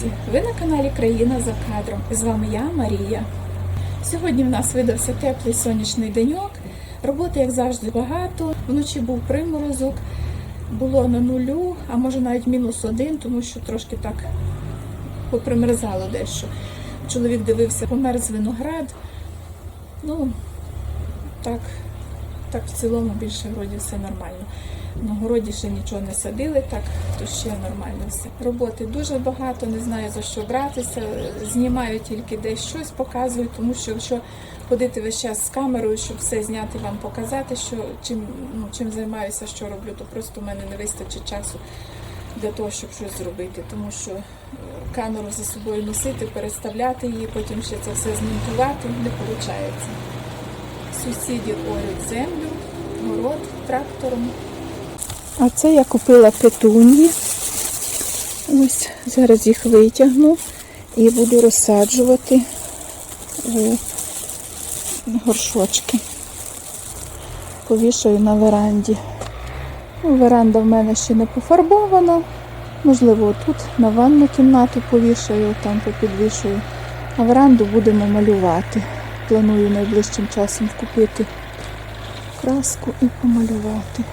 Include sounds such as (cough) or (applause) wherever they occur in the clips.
друзі! Ви на каналі Країна за кадром. І з вами я, Марія. Сьогодні в нас видався теплий сонячний деньок. Роботи, як завжди, багато. Вночі був приморозок, було на нулю, а може навіть мінус один, тому що трошки так попримерзало дещо. Чоловік дивився, померз виноград. Ну, так, так в цілому більше вроді все нормально. На городі ще нічого не садили, так то ще нормально все. Роботи дуже багато, не знаю за що братися. Знімаю тільки десь щось, показую, тому що якщо ходити весь час з камерою, щоб все зняти, вам показати, що чим, ну, чим займаюся, що роблю, то просто в мене не вистачить часу для того, щоб щось зробити. Тому що е, камеру за собою носити, переставляти її, потім ще це все змонтувати не виходить. Сусіді орють землю, город трактором. А це я купила петунії. Ось зараз їх витягну і буду розсаджувати у горшочки. Повішаю на веранді. Ну, веранда в мене ще не пофарбована. Можливо, тут на ванну кімнату повішаю, там попідвішую. А веранду будемо малювати. Планую найближчим часом купити краску і помалювати.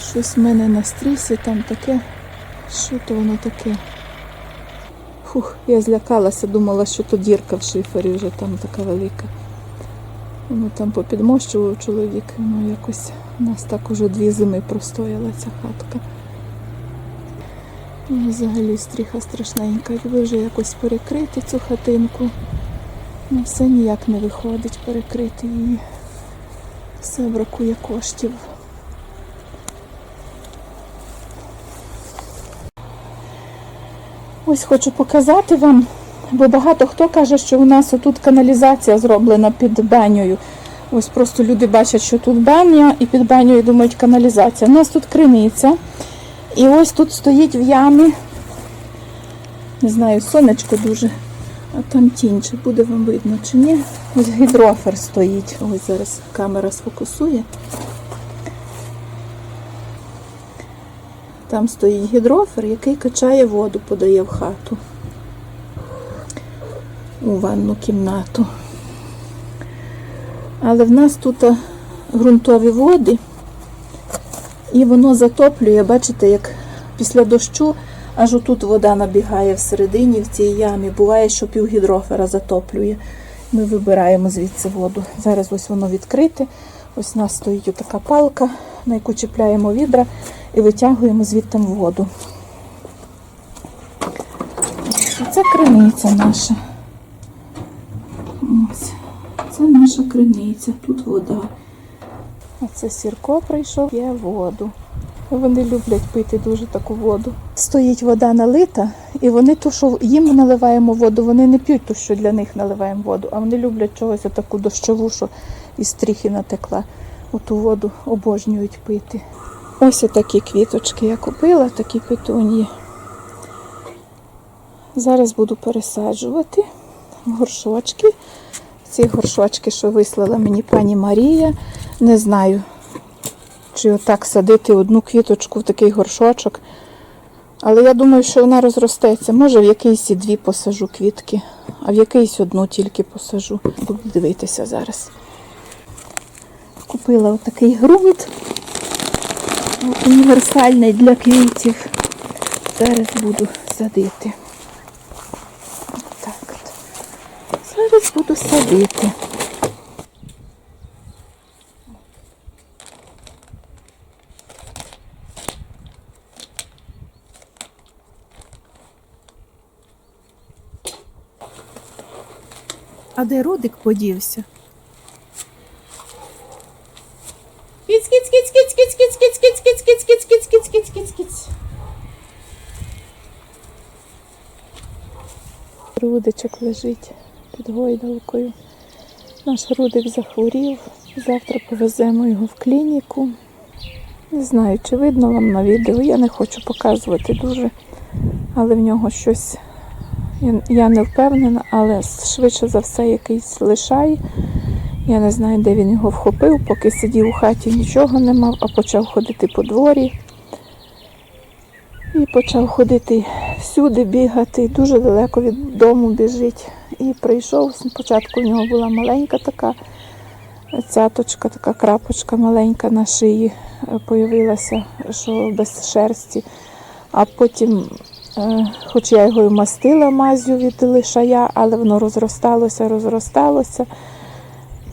Щось в мене на стрісі там таке. Що то воно таке? Фух, я злякалася, думала, що то дірка в шифері вже там така велика. Воно там попідмощував чоловік, ну якось у нас так уже дві зими простояла ця хатка. Ну, взагалі стріха страшненька, якби вже якось перекрити цю хатинку. Ну, все ніяк не виходить перекрити її. Все бракує коштів. Ось хочу показати вам, бо багато хто каже, що у нас отут каналізація зроблена під банею. Ось просто люди бачать, що тут баня, і під банею думають каналізація. У нас тут криниця. І ось тут стоїть в ямі. Не знаю, сонечко дуже. А там тінь, чи буде вам видно, чи ні. Ось гідрофер стоїть. Ось зараз камера сфокусує. Там стоїть гідрофер, який качає воду, подає в хату. У ванну кімнату. Але в нас тут ґрунтові води, і воно затоплює, бачите, як після дощу аж отут вода набігає всередині, в цій ямі. Буває, що півгідрофера затоплює. Ми вибираємо звідси воду. Зараз ось воно відкрите. Ось у нас стоїть така палка, на яку чіпляємо відра і витягуємо звідти воду. Це криниця наша. Ось. Це наша криниця, тут вода. А це Сірко прийшов, п'є воду. Вони люблять пити дуже таку воду. Стоїть вода налита, і вони ту, що їм наливаємо воду, вони не п'ють ту, що для них наливаємо воду, а вони люблять чогось таку дощову, що із стріхи натекла. Оту воду обожнюють пити. Ось такі квіточки я купила, такі петунії. Зараз буду пересаджувати горшочки. Ці горшочки, що вислала мені пані Марія. Не знаю, чи отак садити одну квіточку в такий горшочок. Але я думаю, що вона розростеться. Може, в якийсь і дві посажу квітки, а в якийсь одну тільки посажу. Буду дивитися зараз. Купила отакий ґрунт універсальний для квітів. Зараз буду садити. Так от. Зараз буду садити. А де Рудик подівся? Кіць, кіць, кіць, кіць, кіць, кіць, кіць, кіць, кіць, кіць, кіць, кіць, кіць, кіць, кіць, кіць. Рудичок лежить під гойдалкою. Наш Рудик захворів. Завтра повеземо його в клініку. Не знаю, чи видно вам на відео. Я не хочу показувати дуже, але в нього щось. Я, не впевнена, але швидше за все якийсь лишай. Я не знаю, де він його вхопив, поки сидів у хаті, нічого не мав, а почав ходити по дворі. І почав ходити всюди, бігати, дуже далеко від дому біжить. І прийшов, спочатку у нього була маленька така цяточка, така крапочка маленька на шиї е, появилася, що без шерсті. А потім, е, хоч я його і мастила мазю від лишая, але воно розросталося, розросталося,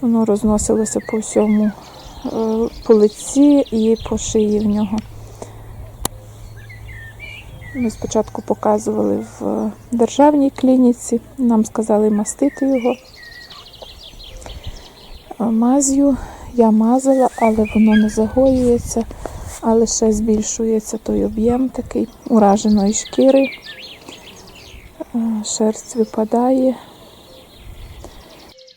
воно розносилося по всьому е, по лиці і по шиї в нього. Ми спочатку показували в державній клініці, нам сказали мастити його Е, мазю. Я мазала, але воно не загоюється, а лише збільшується той об'єм такий ураженої шкіри. Е, Шерсть випадає.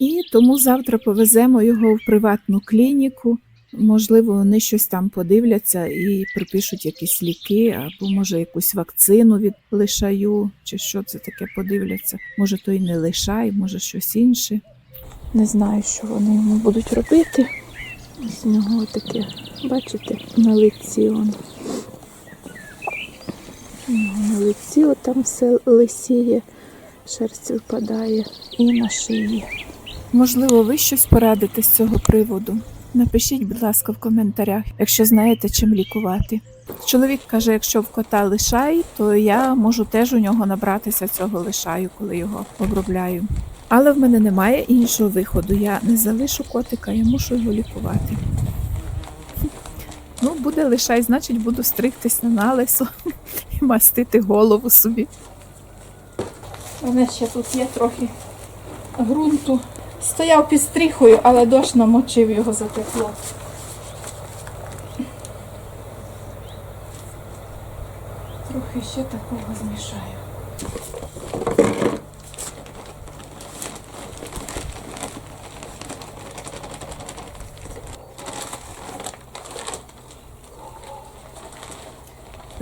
І тому завтра повеземо його в приватну клініку. Можливо, вони щось там подивляться і припишуть якісь ліки, або може якусь вакцину від лишаю, чи що це таке подивляться. Може, то й не лишай, може щось інше. Не знаю, що вони йому будуть робити. У нього таке, бачите, на лиці он. На лиці там все лисіє, шерсть випадає і на шиї. Можливо, ви щось порадите з цього приводу. Напишіть, будь ласка, в коментарях, якщо знаєте, чим лікувати. Чоловік каже, якщо в кота лишай, то я можу теж у нього набратися цього лишаю, коли його обробляю. Але в мене немає іншого виходу. Я не залишу котика, я мушу його лікувати. Ну, буде лишай, значить, буду стригтись на налисо і мастити голову собі. У мене ще тут є трохи ґрунту. Стояв під стріхою, але дощ намочив його затекло. Трохи ще такого змішаю.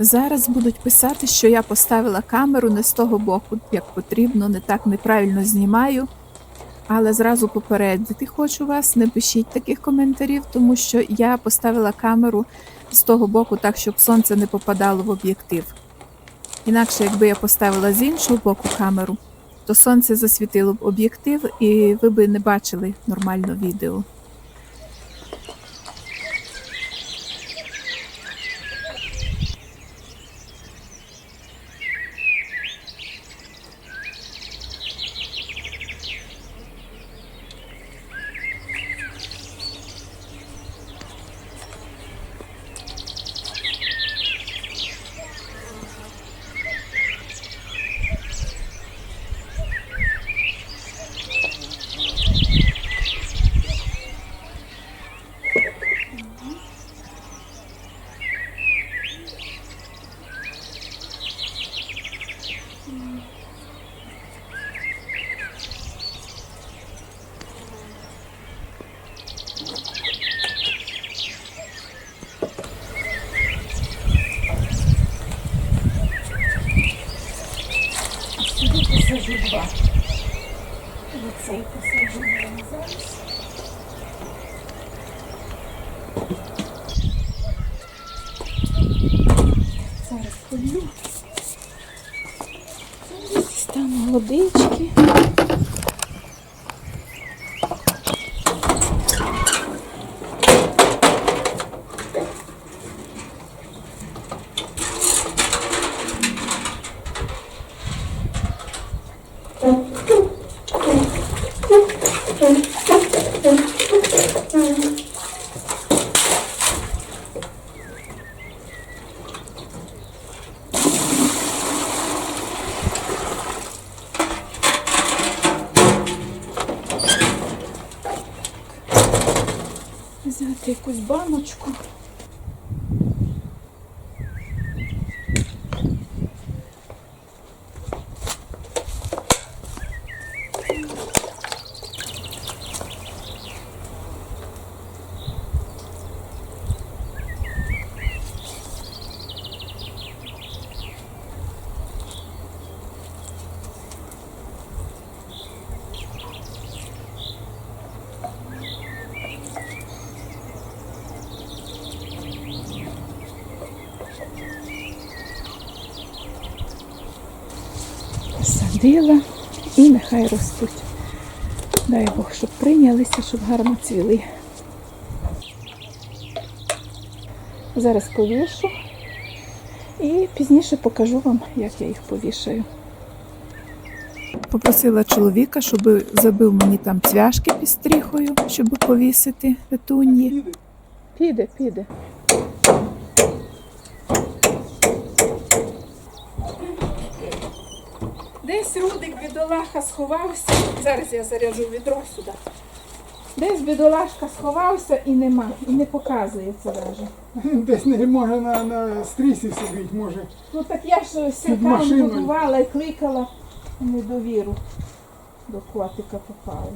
Зараз будуть писати, що я поставила камеру не з того боку, як потрібно, не так неправильно знімаю. Але зразу попередити хочу вас, не пишіть таких коментарів, тому що я поставила камеру з того боку так, щоб сонце не попадало в об'єктив. Інакше, якби я поставила з іншого боку камеру, то сонце засвітило б об'єктив і ви би не бачили нормально відео. Сюди посажу два. Оцей посажу два зараз. Зараз полю. Там водички. Посадила і нехай ростуть. Дай Бог, щоб прийнялися, щоб гарно цвіли. Зараз повішу і пізніше покажу вам, як я їх повішаю. Попросила чоловіка, щоб забив мені там цвяшки під стріхою, щоб повісити петуньї. Піде, піде. Десь Рудик бідолаха сховався. Зараз я заряджу відро сюди. Десь бідолашка сховався і нема, і не показується навіть. (laughs) Десь не може на, на стрісі сидить, може. Ну так я ж сіркам будувала і кликала недовіру. До котика попали.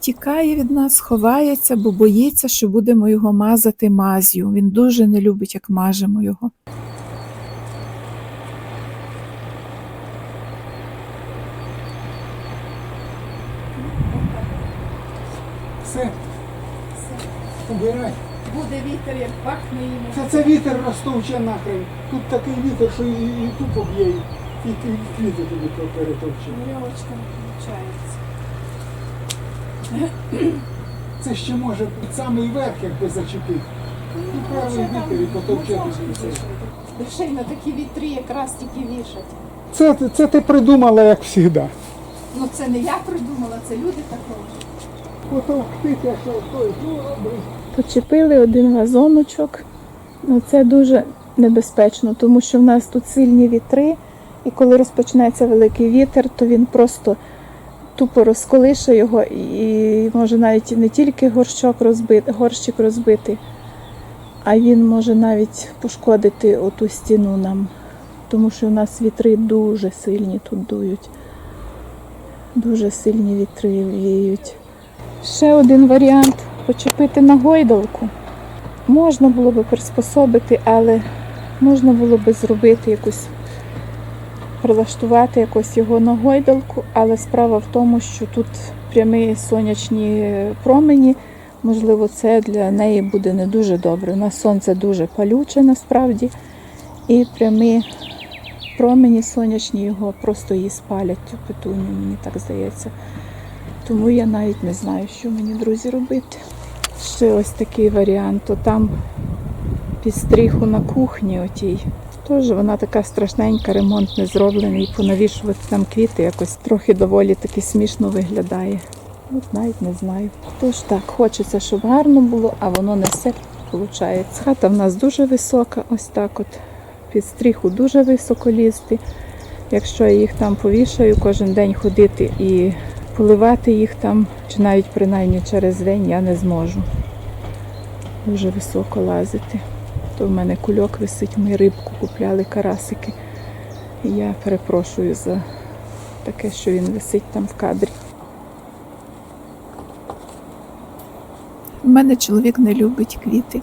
Тікає від нас, ховається, бо боїться, що будемо його мазати мазю. Він дуже не любить, як мажемо його. Убирай. Буде вітер, як пахне йому. Це, це вітер розтовче нахрен. Тут такий вітер, що і, і тупо б'є, і, і, і квіти тобі то перетовче. Веревочка не виходить. Це ще може під самий верх, якби зачепити. Ну, правий вітер і потовче. Ще й на такі вітри якраз тільки вішать. Це, це ти придумала, як завжди. Ну це не я придумала, це люди такого. Потовктися, що той, ну, роби. Почепили один вазоночок. Ну, це дуже небезпечно, тому що в нас тут сильні вітри, і коли розпочнеться великий вітер, то він просто тупо розколише його і може навіть не тільки горщок розбити, горщик розбити, а він може навіть пошкодити оту стіну нам. Тому що в нас вітри дуже сильні тут дують. Дуже сильні вітри віють. Ще один варіант почепити на гойдалку. Можна було би приспособити, але можна було би зробити якусь, прилаштувати якось його на гойдалку, але справа в тому, що тут прямі сонячні промені, можливо, це для неї буде не дуже добре. У нас сонце дуже палюче насправді, і прямі промені сонячні його просто її спалять, цю петуню, мені так здається. Тому я навіть не знаю, що мені, друзі, робити. Ще ось такий варіант. То там під стріху на кухні отій. Теж вона така страшненька, ремонт не зроблений. Понавішувати там квіти якось трохи доволі таки смішно виглядає. От навіть не знаю. Тож так, хочеться, щоб гарно було, а воно не все виходить. Хата в нас дуже висока, ось так от. Під стріху дуже високо лізти. Якщо я їх там повішаю, кожен день ходити і поливати їх там, чи навіть принаймні через день я не зможу. Дуже високо лазити. То в мене кульок висить, ми рибку купляли, карасики. І я перепрошую за таке, що він висить там в кадрі. У мене чоловік не любить квіти.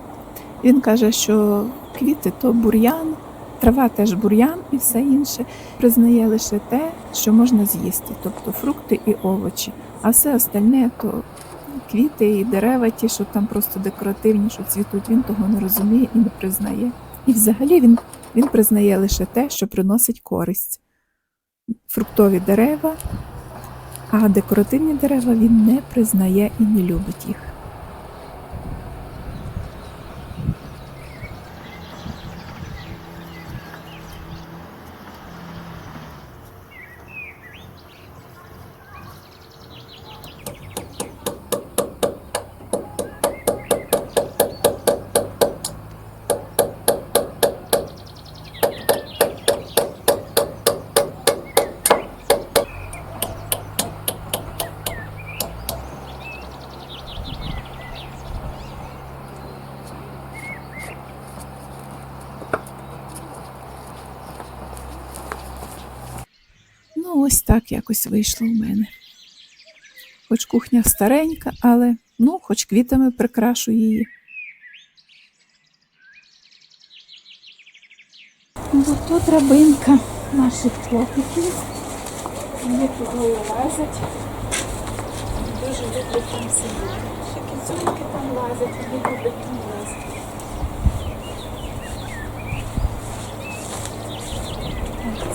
Він каже, що квіти то бур'ян, трава теж бур'ян і все інше. Признає лише те, що можна з'їсти, тобто фрукти і овочі. А все остальне то квіти і дерева, ті, що там просто декоративні, що цвітуть, він того не розуміє і не признає. І взагалі він, він признає лише те, що приносить користь. Фруктові дерева, а декоративні дерева він не признає і не любить їх. Ну, ось так якось вийшло в мене. Хоч кухня старенька, але ну, хоч квітами прикрашу її. Бо тут драбинка наших хлопців. Вони туди лазять. Дуже люблять там сидіти. Ще кінцюнки там лазять, вони люблять там лазити.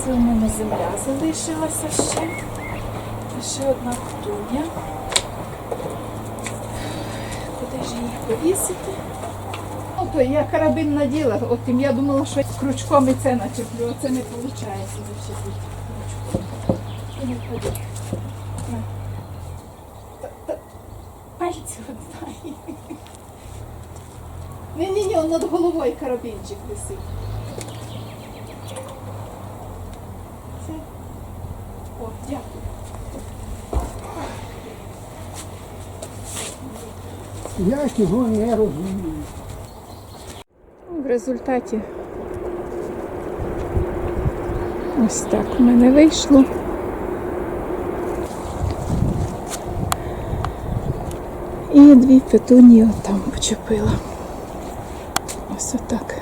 Це у мене земля залишилася ще. І ще одна ктуня. Куди ж її повісити? Ну, то я карабин наділа, от я думала, що крючком і це начеплю, а це не виходить зачепити крючком. І не Пальці одна. Ні-ні-ні, над головою карабінчик висить. Це. О, дякую. Я цього не розумію. В результаті ось так у мене вийшло. І дві петунії там почепила. Ось отак.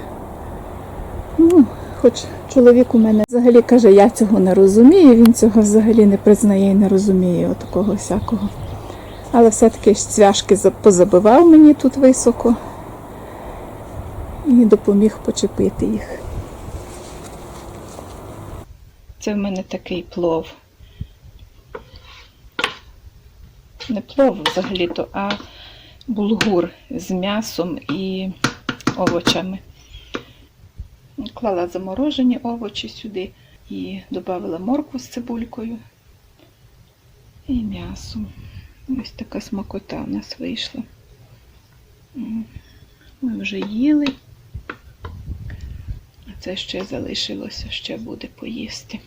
Ну, хоч чоловік у мене взагалі каже, я цього не розумію, він цього взагалі не признає і не розуміє отакого всякого. Але все-таки цвяшки позабивав мені тут високо і допоміг почепити їх. Це в мене такий плов. Не плов взагалі-то, а булгур з м'ясом і овочами. Клала заморожені овочі сюди і додала моркву з цибулькою і м'ясом. Ось така смакота у нас вийшла. Ми вже їли. А це ще залишилося, ще буде поїсти.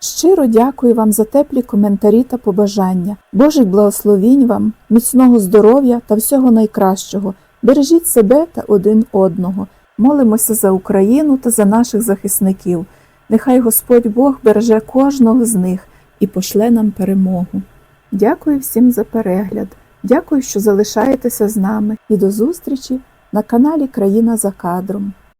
Щиро дякую вам за теплі коментарі та побажання. Божих благословінь вам, міцного здоров'я та всього найкращого. Бережіть себе та один одного. Молимося за Україну та за наших захисників. Нехай Господь Бог береже кожного з них і пошле нам перемогу. Дякую всім за перегляд. Дякую, що залишаєтеся з нами і до зустрічі на каналі Країна за кадром.